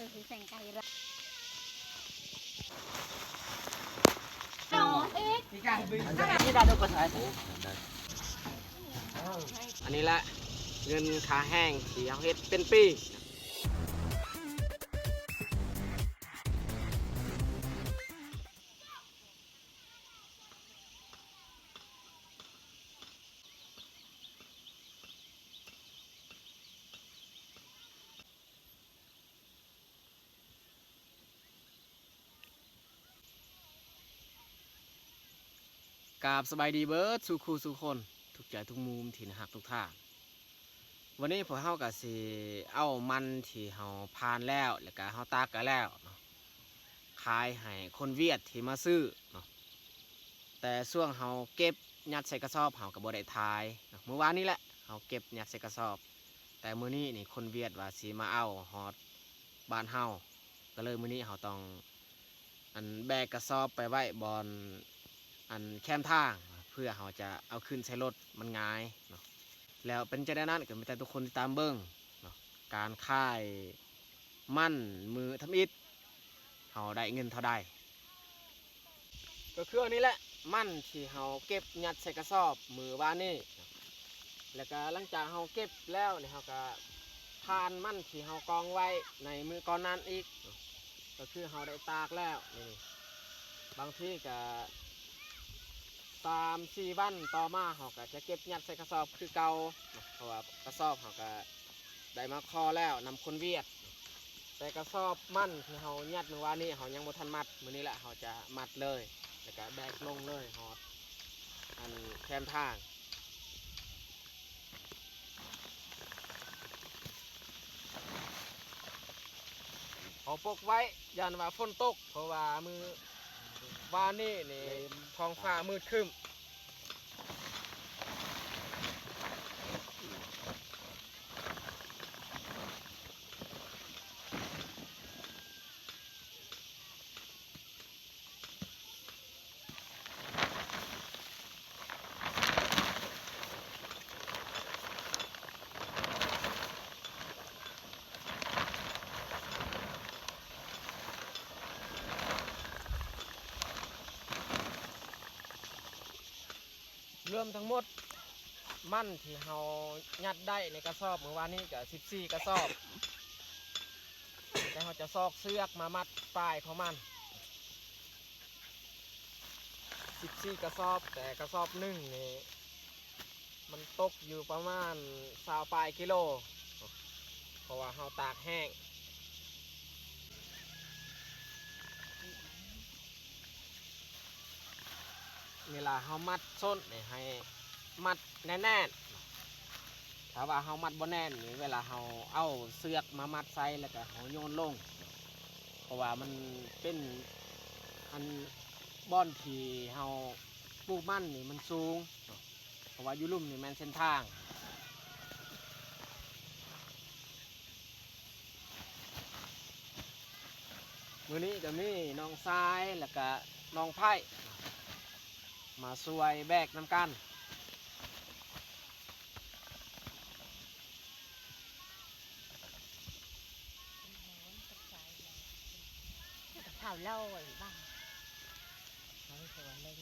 ออแสงไกลละอันนี้แหละเงินขาแห้งสีเอาเห็ดเป็นปี บสบายดีเบิร์ดสู่ครูสู่คน ทุกใจทุกมุมที่นะฮักทุกท่าวันนี้พวกเฮาก็สิเอามันที่เฮาพานแล้วแล้วก็เฮาตากกันแล้วเนาะขายให้คนเวียดที่มาซื้อเนาะแต่ช่วงเฮาเก็บยัดใส่กระสอบเฮาก็บ่ได้ทายเนาะเมื่อวานนี้แหละเฮาเก็บยัดใส่กระสอบ แต่มื้อนี้นี่คนเวียดว่าสิมาเอาฮอดบ้านเฮาก็เลยมื้อนี้เฮาต้องอันแบกกระสอบไปไว้บอน อันแคมทางเพื่อเขาจะเอาขึ้นใช้รถมันง่ายเนาะแล้วเป็นจะได้นั้นก็มีแต่ทุกคนที่ตามเบิ้งเนาะการค่ายมั่นมือทำอิฐเขาได้เงินเท่าใดก็คืออันนี้แหละมั่นที่เขาเก็บยัดใส่กระสอบมือวานนี่แล้วก็หลังจากเขาเก็บแล้วเนี่ยเขาก็ทานมั่นที่เขากองไว้ในมือก่อนนั้นอีก ก็คือเขาได้ตากแล้วนี่บางที่ก็ สามสี่วันต่อมาเขาก็จะเก็บยัดใส่กระสอบคือเก่าเพราะว่ากระสอบเขาก็ได้มาคอแล้วนำคนเวียด แต่กระสอบมั่นที่เขายัดเมื่อวานนี้เขายังบ่ทันมัดมื้อนี้แหละเขาจะมัดเลยแล้วก็แบกลงเลยหอดอันแคมทางเอาปกไว้ยันว่าฝนตกเพราะว่ามือ บ้านนี่นี่ท้องฟ้ามืดครึ้ม วมทั้งหมดมั่นที่เรายัดได้ในกระสอบเมื่อวานนี้ก็14 กระสอบแต่เราจะซอกเสือกมามัดปลายของมัน 14 กระสอบแต่กระสอบหนึ่งนี่มันตกอยู่ประมาณสาวปลายกิโล เพราะว่าเราตากแห้ง เวลาเฮามัดส้นเนี่ยให้มัดแน่นๆถ้าว่าเฮามัดบ่แน่นนี่เวลาเฮาเอาเสือกมามัดใส่แล้วก็เฮาโยนลง เพราะว่ามันเป็นอันบ่อนที่เฮาปลูกมันนี่มันสูง เพราะว่าอยู่ลุ่มนี่แม่นเส้นทางมือนี้จะมีน้องทรายแล้วก็น้องไผ่ มาสวยแบกน้ำกันข้าวเล่าไอ้บ้างเขาสวนเลย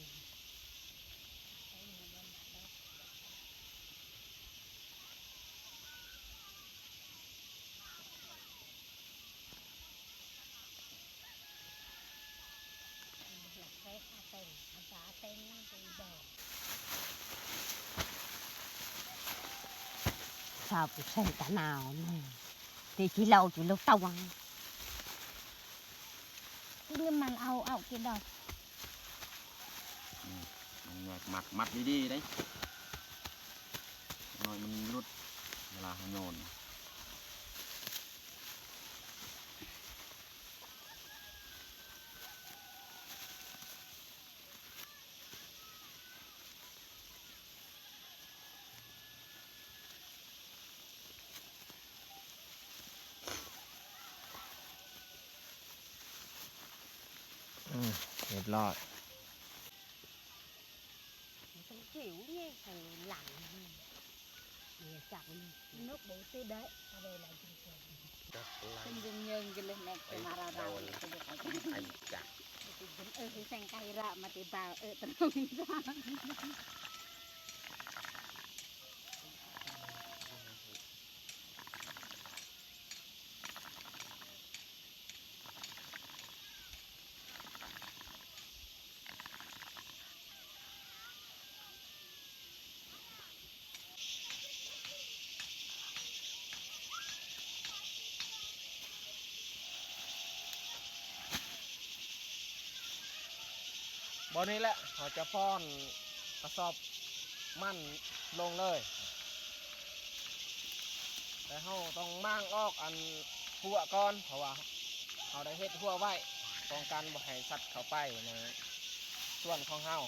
sao bị xem cả nào này thì chỉ lâu chỉ lúc tao ăn กินมันเอาเอากินดอกแงกหมักมัดดีๆได้หน่อยมัน รุดเวลาเขาโยนเรียบร้อย không chịu nhé thằng lặng nghe chậm nước bụi tươi đấy ở đây là chung chung tinh dung nhớ งกันเลยแม่จะมาเราเราจะไปกันไอ้จ้ะ เออคือแสงไก่ละมาติบ่า วเอนนี้แหละเขาจะป้อนกระสอบมั่นลงเลย แต่เขาต้องมั่างออกอันหัวก่อนเพราะว่าเขาได้เฮ็ดหัวไว้ป้องกันบ่ให้สัตว์เข้าไปในส่วนของเขา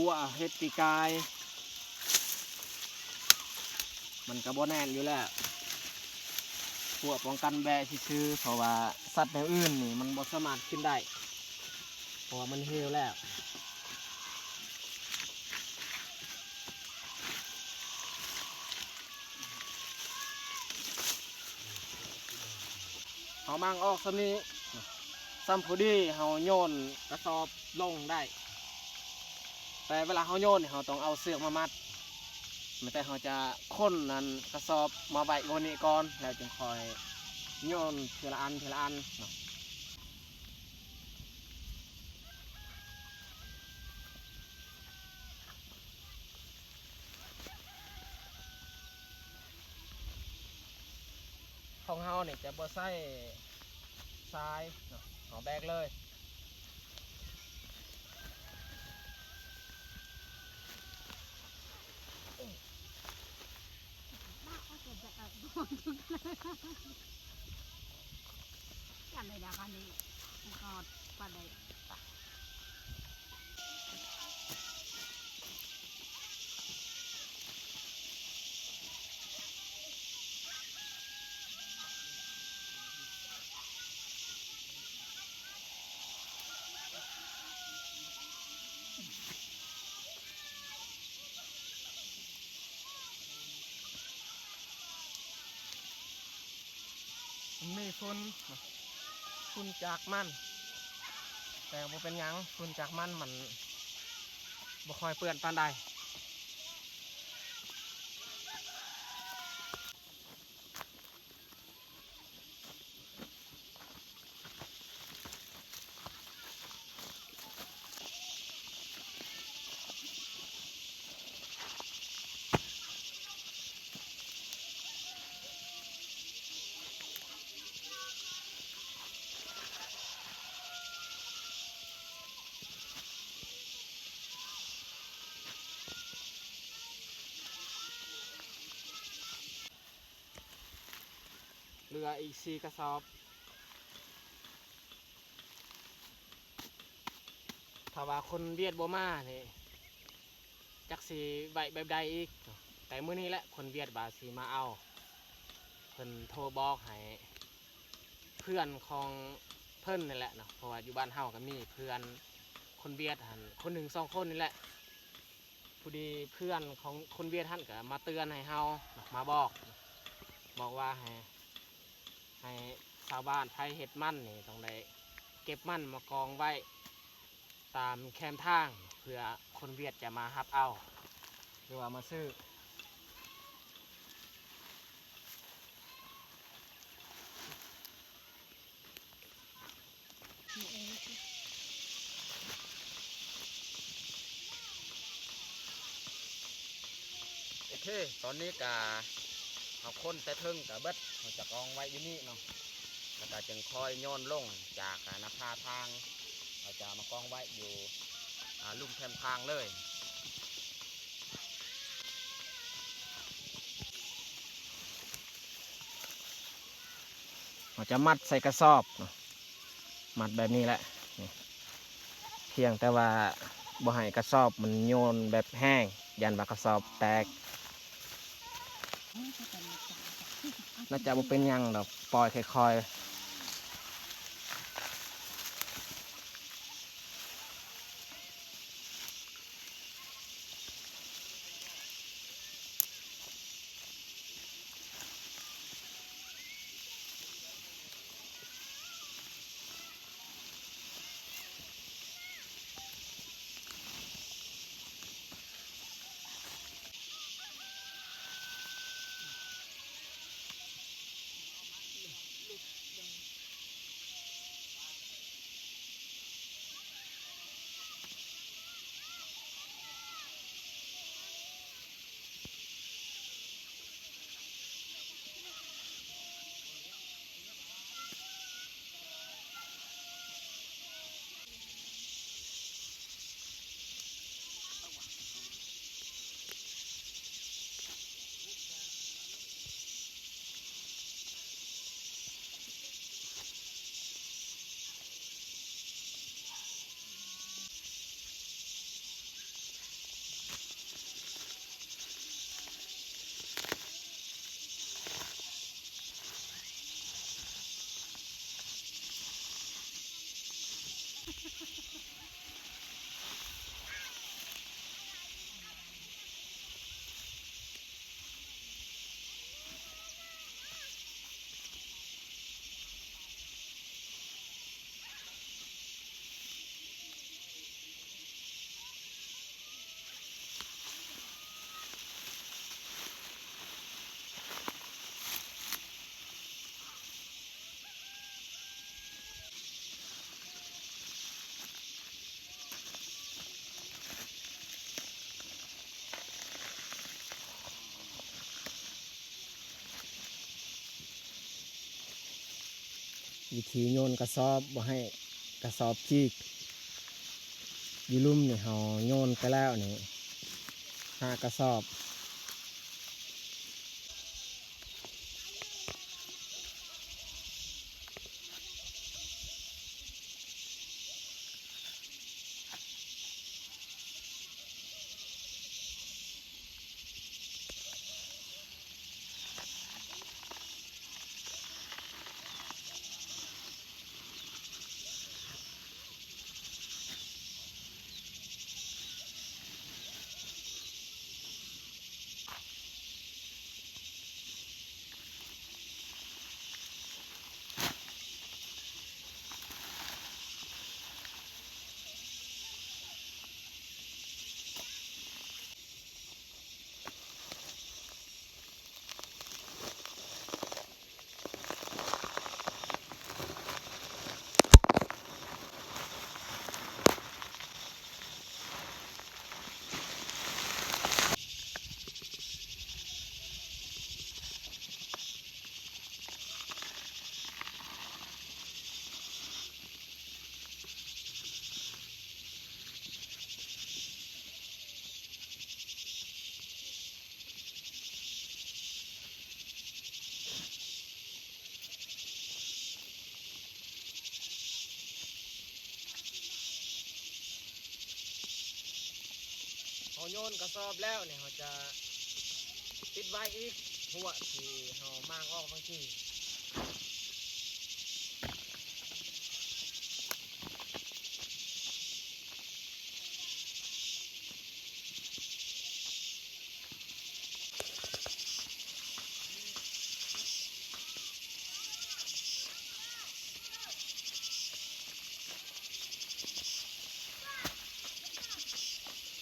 หัวเฮ็ดปีกาย มันก็บ่แน่นอยู่แล้วหัวป้องกันแบะซื่อเพราะว่าสัตว์แนวอื่นนี่มันบ่สามารถขึ้นได้เพราะว่ามันเหี่ยวแล้วเขามั่งออกสำนี้ซ้ำพอดีเขาโยนกระสอบลงได้ แต่เวลาเขาโยนเขาต้องเอาเสือกมามัดไม่แต่เขาจะค้นนั้นกระสอบมาไว้บนนี้ก่อนแล้วจึงคอยโยนทีละอันทีละอันเนาะของเฮาเนี่ยจะบ่ใส่ทรายเนาะเอาแบกเลย กันเลยนะกันนี้ก็ปลาได้ มันมี ฝุ่นจากมัน แต่บ่เป็นหยังฝุ่นจากมันมันบ่ค่อยเปื้อนปานใด เหลืออีกสี่กระสอบ ถ้าว่าคนเวียดบ่มาเนี่ยจักสีใบแบบใดอีก แต่มื้อนี้แหละคนเวียดบาสีมาเอาเพิ่นโทรบอกให้เพื่อนของเพิ่นนี่แหละเนาะเพราะว่าอยู่บ้านเฮาก็มีเพื่อนคนเวียดหันคนหนึ่งสองคนนี่แหละพอดีเพื่อนของคนเวียดท่านก็มาเตือนให้เฮามาบอก บอกว่าให้ ให้ชาวบ้านไทยเห็ดมั่นนี่ต้องได้เก็บมั่นมากองไว้ ตามแคมทางเพื่อคนเวียดจะมาฮับเอา หรือว่ามาซื้อโอเค ตอนนี้กาเขาคนแต่เทึงกับเบิด จะกองไว้อยู่นี่เนาะแล้วก็จึงคอยโยนลงจากนาพาทางเราจะมากองไว้อยู่ลุ่มแคมทางเลยเราจะมัดใส่กระสอบ มัดแบบนี้แหละนี่เพียงแต่ว่าบ่ให้กระสอบมันโยนแบบแห้ง ยันว่ากระสอบแตก น่าจะบ่เป็นหยังดอกปล่อยค่อยๆ วิธีโยนกระสอบบ่ให้กระสอบขีกอยู่ลุ่มเนี่เฮาโยนไปแล้วนี่ห้ากระสอบ เขาโยนกระสอบแล้วเนี่ยเขาจะติดไว้อีกหัวที่เขามางออกบางที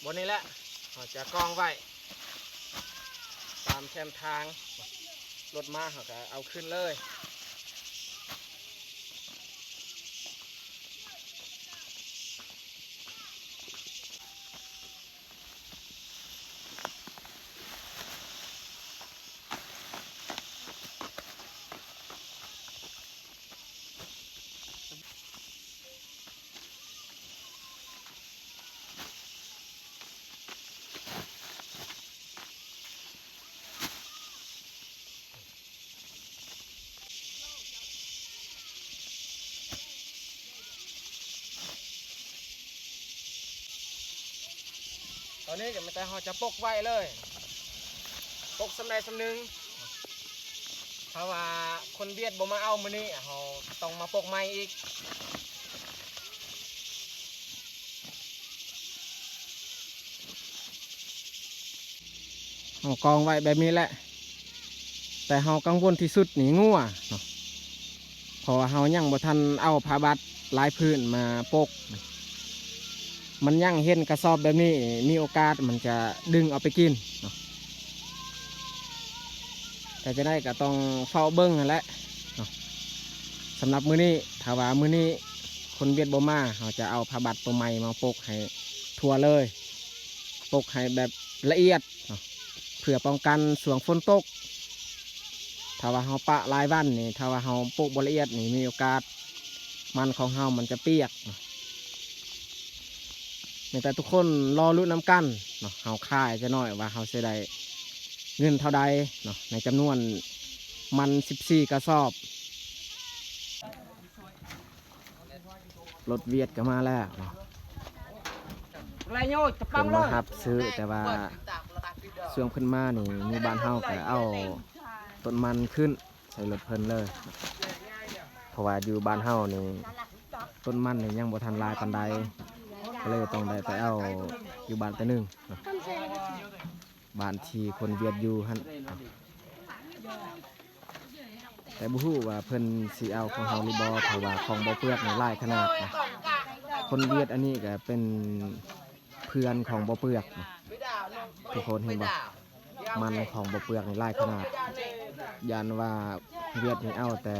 บนนี้แหละ จะกองไว้ ตามแคมทางรถมาเขาก็เอาขึ้นเลย ตอนนี้ก็ไม่แต่เราจะปกไว้เลยปกสำใดสำหนึงเพราะว่าคนเบียดบ่มาเอามื้อนี้เราต้องมาปกใหม่อีกเอากองไว้แบบนี้แหละ แต่เฮากังวลที่สุดหนีงัวเนาะเพราะว่าเฮายังบ่ทันเอาผ้าบัดลายพื้นมาปก มันยังเห็นกระสอบแบบนี้มีโอกาสมันจะดึงเอาไปกินแต่จะได้ก็ต้องเฝ้าเบิ้งนั่นแหละสำหรับมื้อนี้ถ้าว่ามื้อนี้คนเวียดบมาเราจะเอาผ้าบัดตัวใหม่มาปกให้ทั่วเลย ปกให้แบบละเอียดเพื่อป้องกันสวงฝนตก ถ้าว่าเฮาปะลายวันนี่ถ้าว่าเฮาปลูกบละเอียดนี่มีโอกาสมันของเฮามันจะเปียก แต่ทุกคนรอรุ้นน้ำกันเนาะเฮาค่ายจะน้อยว่าเฮาจะได้เงินเท่าใดเนาะในจำนวนมัน14กระสอบ รถเวียดก็มาแล้วเนาะไรโยจะเพิ่นมาหับซื้อแต่ว่าช่วงเพิ่นมานี่มู่บ้านเฮาก็เอาต้นมันขึ้นใส่รถเพิ่นเลยเพราะว่าอยู่บ้านเฮานี่ต้นมันนี่ยังบ่ทันลายปานใด เลยต้องได้ไปเอาอยู่บ้านแต่หนึ่งบ้านที่คนเวียดอยู่หั่นแต่บ่ฮู้ว่าเพิ่นสิเอาของเฮาหรือบ่เพราะว่าของบ่เปลือกนี่หลายขนาดนะคนเวียดอันนี้ก็เป็นเพื่อนของบ่เปลือกนทุกคนเห็นบ่มันของบ่เปลือกนี่หลายขนาดยันว่าเวียดนี่เอาแต่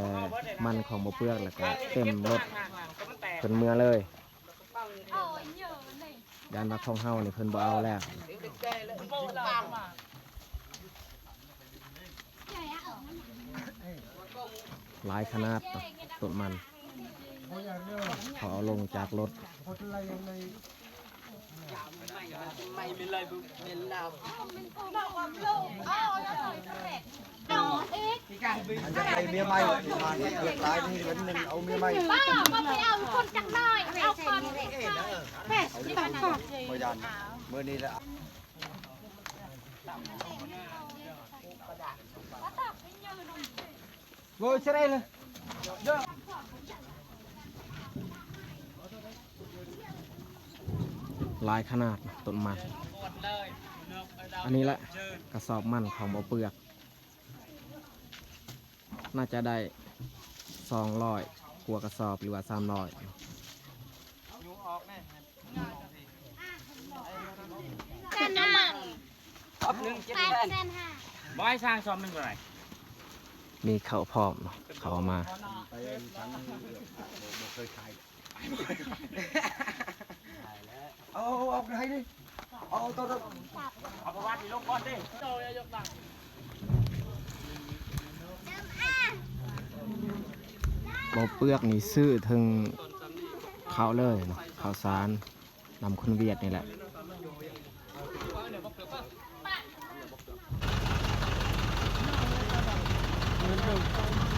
มันของบ่เปลือกแล้วก็เต็มรถเพิ่นเมื่อเลย ยันว่าของเฮานี่เพิ่นบ่เอาแล้วหลายขนาดต่อต้นมันเขาเอาลงจากรถอัน จะไปเมียใหม่มาเนี่ยเกิดตายนี่เหมือนหนึ่งเอาเมียใหม่ป้ามาไปเอาคนจังหน่อย เอาคนแม่สองขอบพยานเมื่อนี้แหละโว้ยใช่เลยลายขนาดต้นมัน อันนี้แหละกระสอบมันของบ่เปลือก น่าจะได้สองร้อยกว่ากระสอบหรือว่าสามร้อยเส้นน้ำมันแปดเส้นห้าบอยสร้างซ้อมหนึ่งเท่าไหร่มีเขาพร้อมเนาะเขาเอามาไปฉันบ่เคยขายเอาเอาให้ดิเอาตัวตัวเอาประวัติลงก่อนดิ เบาเปลือกนี่ซื้อถึงเข้าเลยเนาะข่าวสารนำคนเวียดนี่แหละเ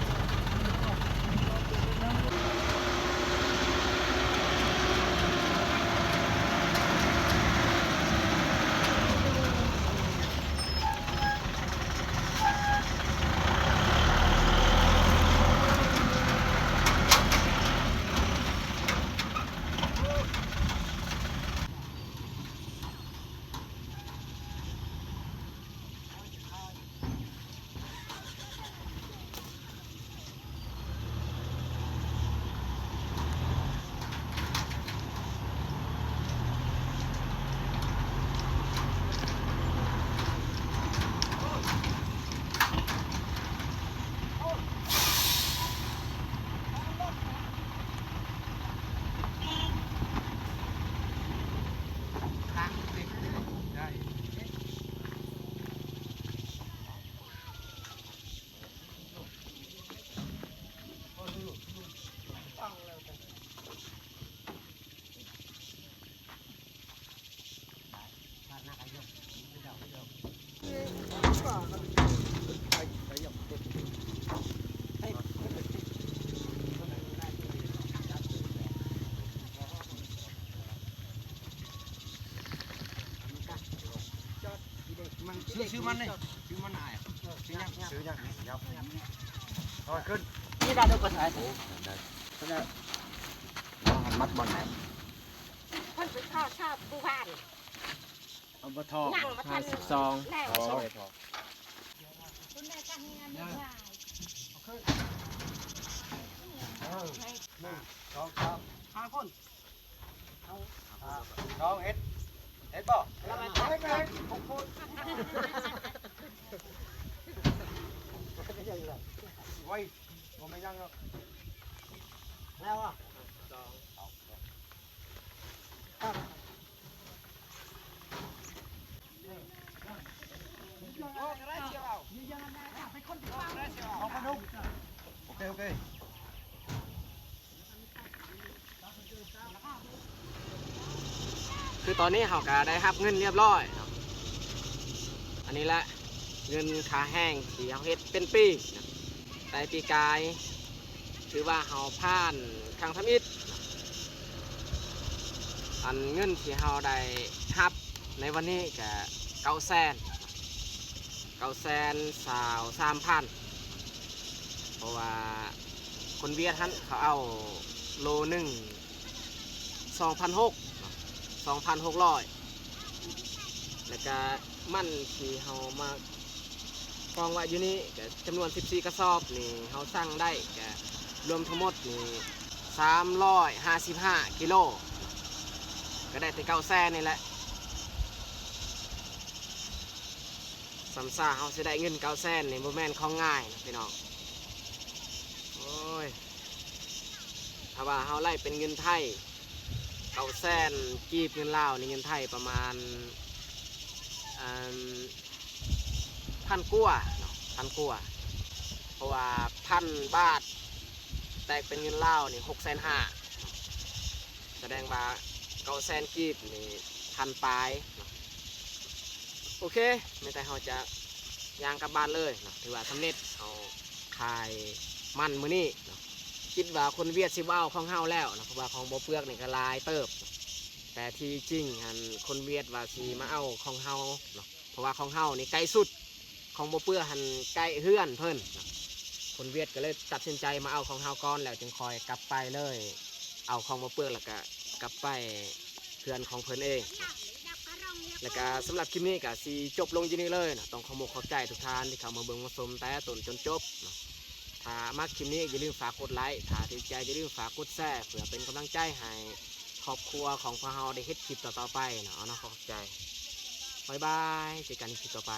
นซื้อซื้อมันนี่ซื้อมันอายซื้อยังซื้อยังยับเอาขึ้นนี่ได้ดูกระถายมัดบอลไหนคนไปข้าวชอบบูบ้านเอาบะทองนั่งมาทัห้านสิบสองแล้วโอ้ยพอคุณแม่การงานไม่ได้สองสามห้าคนสองเอ็ด เอ็ดบ่แล้วมันเอ็ดเอ็ดหก คือตอนนี้เขาก็ได้รับเงินเรียบร้อยอันนี้แหละเงินค่าแห้งที่เขาเฮ็ดเป็นปีแต่ปีกายถือว่าเขาผ่านทางทำอิฐอันเงินที่เขาได้รับในวันนี้ก็เก้าแสนเก้าแสนสาวสามพันเพราะว่าคนเวียดทันเขาเอาโลหนึ่งสองพันหก 2,600 แล้วก็มันที่เฮามากองไว้อยู่นี่ก็จำนวน 14 กระสอบนี่เฮาสั่งได้ก็รวมทั้งหมดนี่355 กิโล ก็ได้แต่เก้าแสนนี่แหละสำซาเฮาสิได้เงินเก้าแสนนี่บ่แม่นของง่ายนะพี่น้องโอ้ยถ้าว่าเฮาไล่เป็นเงินไทย เกาแสนกีบเงินลาวในเงินไทยประมาณพันกัวเนาะพันกัวเพราะว่าพันบาท แตกเป็นเงินลาวนี่หกแสนห้าแสดงว่าเก้าแสนกีบนี่พันปลายโอเคไม่แต่เราจะยางกลับบ้านเลยเนาะถือว่าสำเร็จเอาขายมันมือนี่เนาะ คิดว่าคนเวียดสิว่าเอาของเฮาแล้วนะเพราะว่าของบ่เปลือกนี่ก็ลายเติบ แต่ที่จริงหันคนเวียดว่าสิมาเอาของเฮาเนาะเพราะว่าของเฮานี่ไกล้สุดของบ่เปลือกหันใกล้เฮือนเพิ่นนะคนเวียดก็เลยตัดสินใจมาเอาของเฮาก่อนแล้วจึงคอยกลับไปเลย เอาของบ่เปลือกแล้วก็กลับไปเฮือนของเพิ่นเองแล้วก็สำหรับคลิปนี้ก็สิจบลงที่นี่เลยนะต้องขอมกขอบใจทุกท่านที่เข้ามาเบิ่งมาชมแต่ต้นจนจบเนาะ ถ้ามักคลิปนี้อย่าลืมฝากกดไลค์ถ้าถูกใจอย่าลืมฝากกดแชร์เพื่อเป็นกำลังใจให้ครอบครัวของพวกเราได้เฮ็ดคลิปต่อๆไปเนาะเนาะขอบใจบายบายเจอกันในคลิปต่อไป